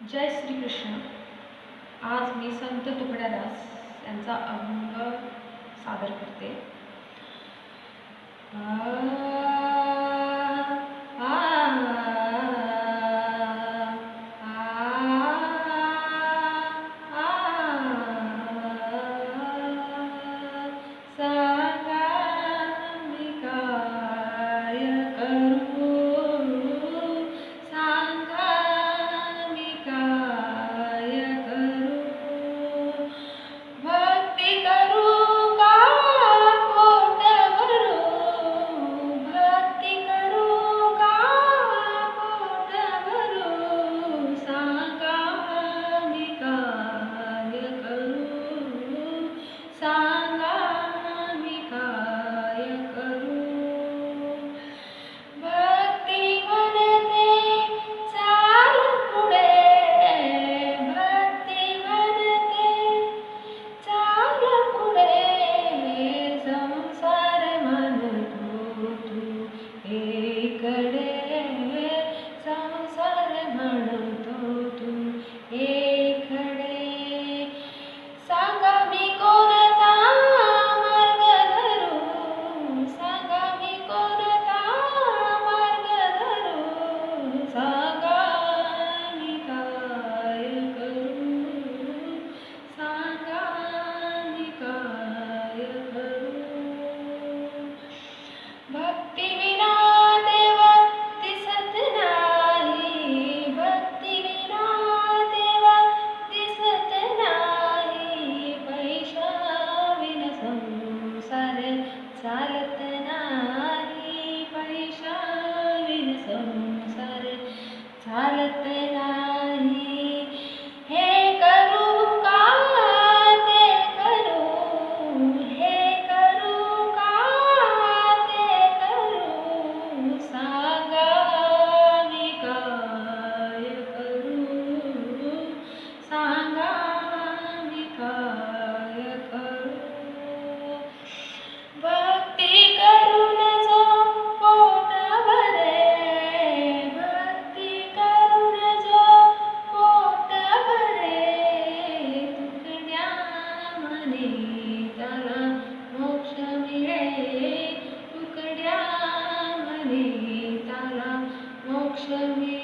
जय श्री कृष्ण आज मी संत तुकड्यादास यांचा अभंग सादर करते. fuerte. shall me.